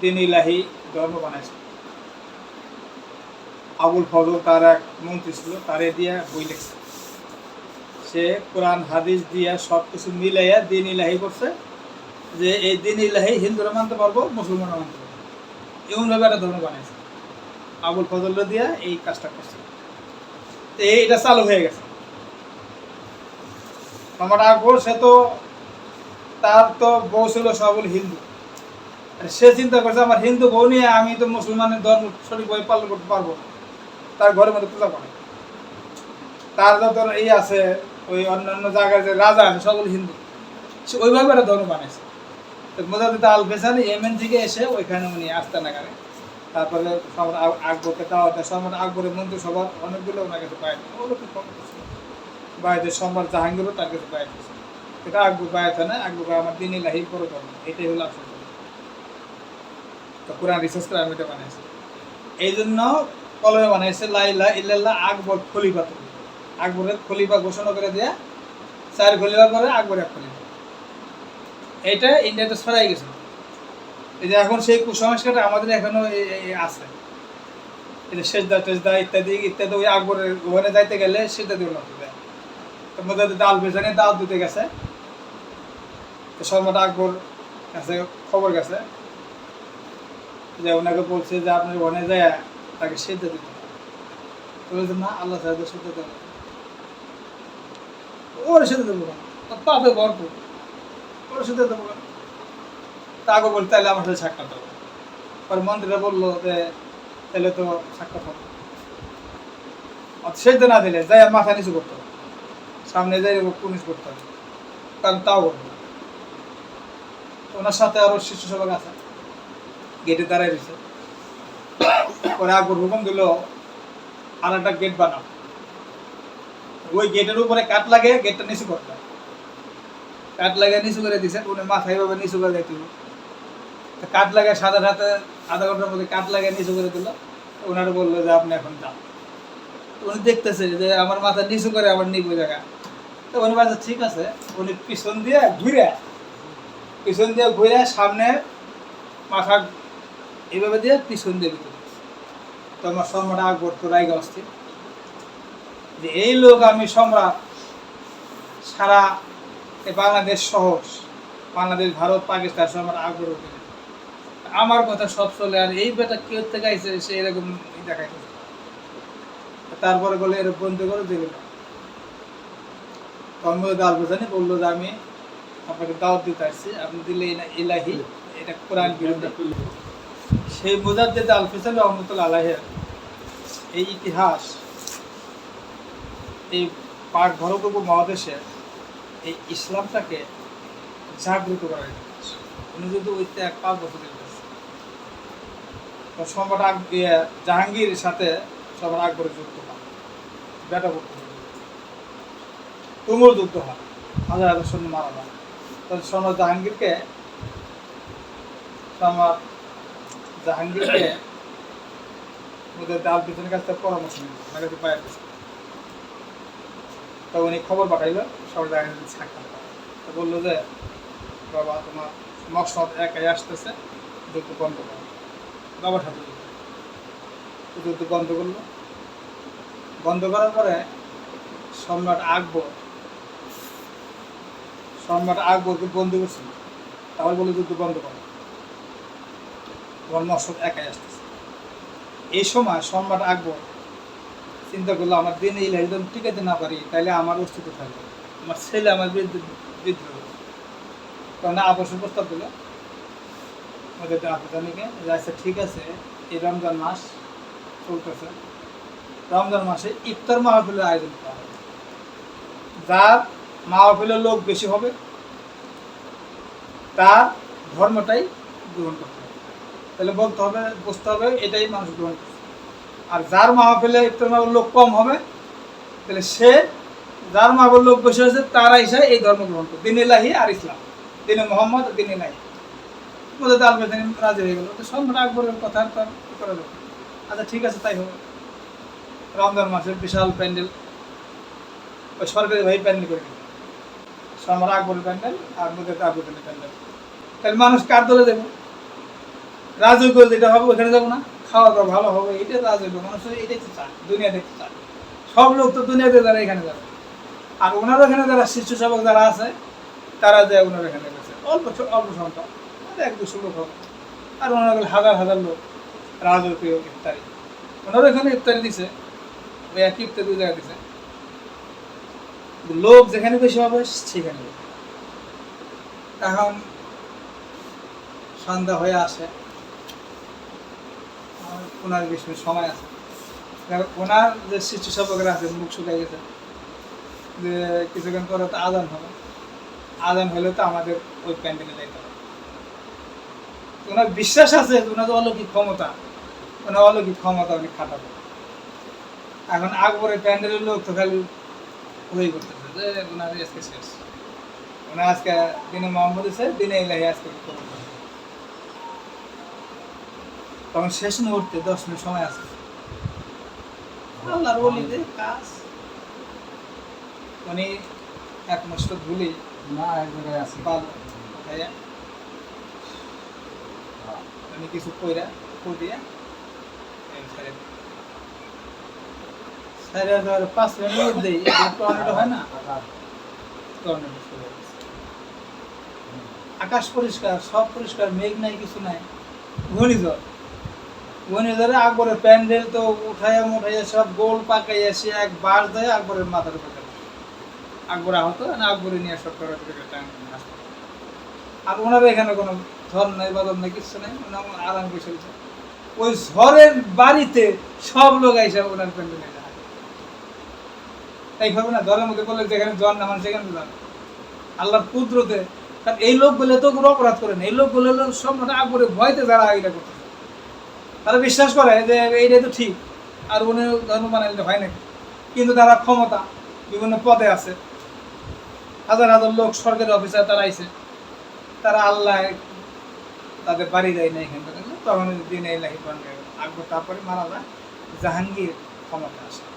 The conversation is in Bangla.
দিন ইলাহি ধর্ম বানাইছে। আবুল ফজল তার এক মন্ত্রী ছিল, তারে দিয়ে বই লিখছে। সে কোরআন, হাদিস দিয়া সব কিছু মিলাইয়া দিন ইলাহি করছে, যে এই দিন ইলাহি হিন্দুরা মানতে পারব, মুসলমানরা মানতে পারব। এমনভাবে একটা ধর্ম বানাইছে। আবুল ফজলরা দিয়া এই কাজটা করছে। তো এই- এটা চালু হয়ে গেছে। সম্রাট আকবর সে তো, তার তো বউ ছিল সবল হিন্দু। সে চিন্তা করছে, আমার হিন্দু বউ নিয়ে আমি তো মুসলমানের ধর্ম সঠিকভাবে পালন করতে পারব। তার ঘরের মধ্যে পূজা করে। তার যত এই আছে, ওই অন্যান্য জায়গার যে রাজা আছে, সকল হিন্দু। সে ওইভাবে একটা ধর্ম বানাইছে। তো মোজাদিদ আল বেসানি ইয়েমেন থেকে এসে ওইখানে উনি আসতে না করে তারপরে সম্রাট আক- আকবরকে দাওয়াত দেয়। সম্রাট আকবরের মন্ত্রিসভার অনেকগুলো ওনার কাছে বাইরে বাইরে সম্রাট জাহাঙ্গীরও তার কাছে বাইরে এটা আকবর বায়াত না। আকবর আমার দিন ইলাহি বড় ধর্ম এটাই হলো আসল। কোরআন রিসার্চ করে আমি এটা বানাইছি। এই জন্য কলমে বানাইছে লাইলা ইল্লাল্লাহ আকবর খলিফা আকবরের খলিফা ঘোষণা করে দেয়া, চার খলিফা করে আকবর এক খলিফা। এটা ইন্ডিয়াতে ছড়াই গেছে। এই যে এখন সেই কুসংস্কারটা আমাদের এখনও এ- এ- এ আছে। যে সেজদা টেজদা ইত্যাদি ইত্যাদি ওই আকবরের ওখানে যাইতে গেলে সেটা দিয়ে লাগবে দেয় তো মধ্যে দাল বেজানে দাল দিতে গেছে। সম্রাট আকবর কাছে খবর গেছে। যে ওনাকে বলছে যে আপনি ওখানে যায়, তাকে সেদ্ধ দিতে হবে। না, আল্লাহ সাহেব সেদ্ধ দেবে ওর সেদ্ধ দেবো? ওর পাপে ভরপুর ওর সেদ্ধ দেবো কেন? তাকে বলতে তাহলে আমার সাথে সাক্ষাৎ হবে পরে মন্ত্রীরা বলল যে তাহলে তো সাক্ষাৎ হবে সেদ্ধ না দিলে যাই মাথা নিচু করতে হবে সামনে যাই পুলিশ করতে হবে কারণ তাও না। তো ওনার সাথে আরও শিশু সভা আছে গেটে দাঁড়ায় রয়েছে। পরে আকবর হুকুম দিল, আর একটা গেট বানাও। ওই গেটের উপরে কাঠ লাগে গেটটা নিচু করতে। কাঠ লাগে নিচু করে দিছে, উনি মাথায় ভাবে নিচু করে দেখতে তো কাঠ লাগে সাদা সাথে আধা ঘণ্টার মধ্যে কাঠ লাগে নিচু করে দিল। ওনারা বলল যে, আপনি এখন যান। উনি দেখতেছে যে, আমার মাথা নিচু করে আমার নিব জায়গা তো উনি বলছে, ঠিক আছে। উনি পিছন দিয়ে ঘুরে, পিছন দিয়ে ঘুরে সামনে মাথা এইভাবে দিয়ে পিছন দিয়ে ভিতরে। তো আমার সম্রাট আকবর তো রায়গা অস্থির যে এই লোক আমি সম্রাট, সারা বাংলাদেশ সহ বাংলাদেশ, ভারত, পাকিস্তান সম্রাট আকবর আমার কথা সব চলে, আর এই বেটা কেউ থেকে আইছে সে এরকম ই দেখাইতেছে তারপরে বলে এরকম বন্ধ করে দিল কর্মদার আল বোঝানি বলল যে, আমি আপনাকে দাওয়াত দিতে আসছি। আপনি দিলে ইলাহি, এটা কোরআন বিরোধী সেই মুজাদ্দেদ আল ফিসাল রহমতুল্লাহ আলাহের এই ইতিহাস, এই পাক ভারত উপমহাদেশে এই ইসলামটাকে জাগ্রত করার ইতিহাস। উনি যদি ওইতে এক পাঁচ বছর সম্রাট আক- জাহাঙ্গীর সাথে সম্রাট আকবরের যুক্ত হয়। বেটা পুত্র তুমুল যুদ্ধ হয়। হাজার হাজার সৈন্য মারা যায়। তো সম্রাট জাহাঙ্গীরকে সম্রাট জাহাঙ্গীরকে ওদের ডাল পিছনের কাছ থেকে পরামর্শ নিল, ওনার কাছে পায়ের কাছে। তো উনি খবর পাঠাইলো সবাই জাহাঙ্গীর সাক্ষাৎ। তো বলল যে, বাবা, তোমার মকসদ একাই আসতেছে, যুদ্ধ বন্ধ করো। বাবার সাথে যুদ্ধ বন্ধ করল। বন্ধ করার পরে সম্রাট আকবর, সম্রাট আকবরকে বন্দি করছিল। তারপর বলে যুদ্ধ বন্ধ করো। মকসদ একাই আসতেছে। এই সময় সম্রাট আকবর চিন্তা করল, আমার দিন এই লাইন টিকাতে না পারি তাহলে আমার অস্তিত্ব থাকবে। আমার ছেলে আমার বিরুদ্ধে বিদ্রোহ করবে। তখন আবাসের প্রস্তাব দিল, ওদের আফগানিকে আচ্ছা ঠিক আছে, এই রমজান মাস চলতেছে। রমজান মাসে ইফতার মাহফিলের আয়োজন করা হবে। যার মাহফিলের লোক বেশি হবে, তার ধর্মটাই গ্রহণ করতে তাহলে বলতে হবে, বুঝতে হবে, এটাই মানুষ গ্রহণ আর যার মাহফিলে ইফতার মাহফিল লোক কম হবে, তাহলে সে, যার মাহফিল লোক বেশি হয়েছে, তারা হিসাবে এই ধর্ম গ্রহণ করে দিন ইলাহি আর ইসলাম, দিনে মোহাম্মদ, দিন ইলাহি। বোঝাতে আলবেদানি রাজি হয়ে গেল। তো সম্রাট আকবরের কথা তার করা? আচ্ছা ঠিক আছে, তাই হবে রমজান মাসের বিশাল প্যান্ডেল, ওই সরকারি ভাই প্যান্ডেল করে দিল সম্রাট আকবরের প্যান্ডেল আর মোদের আলবেদানি প্যান্ডেল। তাহলে মানুষ কার দলে দেবে রাজকীয় যেটা হবে, ওখানে যাব না। খাওয়া দাওয়া ভালো হবে, এটা রাজকীয় মানুষ এটাই তো চায় দুনিয়া দেখতে চায় সব লোক তো দুনিয়াতে যারা এখানে যাবে। আর ওনার ওখানে যারা শিশু সেবক যারা আছে, তারা যায় ওনার এখানে গেছে। অল্প অল্প সংখ্যা এক দুশো লোক হবে আর ওনার হাজার হাজার লোক রাজকীয় ইফতারি। ওনার এখানে ইফতারি দিছে, ওই এক ইফতারি দুই জায়গায় দিছে। লোক যেখানে বেশি হবে, সেখানে এখন সন্ধ্যা হয়ে আসে ওনার বেশ সময় আছে। ওনার যে শিশু সবকরা আছে, মুখ শুকাই গেছে। যে কিছুক্ষণ পরে তো আদান হবে। আদান হলে তো আমাদের ওই প্যান্ডেলে যাইতে হবে। ওনার বিশ্বাস আছে ওনার অলৌকিক ক্ষমতা, ওনার অলৌকিক ক্ষমতা উনি খাটাবে। এখন আকবরের প্যান্ডেলের লোক তো খালি ওই করতেছে যে ওনার আজকে শেষ। ওনার আজকে দিনে মোহাম্মদ দিনে ইলাহি আজকে কবর করবে। তখন শেষ মুহূর্তে দশ মিনিট সময় আছে। আল্লাহর কাজ। উনি এক মস্ত ধুলি না এক জায়গায় আছে, পাল উনি কিছু কইরা ছেড়ে দিল। পাঁচ টর্নেডো হয় না? টর্নেডো আকাশ পরিষ্কার, সব পরিষ্কার, মেঘ নাই, কিছু নাই। ঘূর্ণিঝড়। ঘূর্ণিঝড়ে আকবরের প্যান্ডেল তো উঠাইয়া মুঠাইয়া সব গোল পাকাইয়া সে এক বাস দেয়, আকবরের মাথার উপরে। আকবর আহত না আকবরে নিয়ে সব আর ওনার এখানে কোনো ঝড় নাই, বাদল নাই কিছু নাই আরাম করে ওই ঝড়ের বাড়িতে সব লোক আইসা ওনার প্যান্ডেলে হবে না ধরের মধ্যে বলে যেখানে জ্বর নামান সেখানে জ্বর আল্লাহর কুদরতে, কারণ এই লোক বলে তো কোনো অপরাধ করে না। এই লোক বলে সব মানে আকবরে ভয়তে যারা এটা করতেছে। তারা বিশ্বাস করে যে এইটাই তো ঠিক। আর উনি ধর্ম বানাইলে হয় নাকি? কিন্তু তারা ক্ষমতা বিভিন্ন পদে আছে। হাজার হাজার লোক সরকারি অফিসার তারা আইছে। তারা আল্লাহ তাদের বাড়ি দেয় না এখান থেকে তখন দিন এই লাগে আকবর তারপরে মারা যায় জাহাঙ্গীর ক্ষমতা আসে।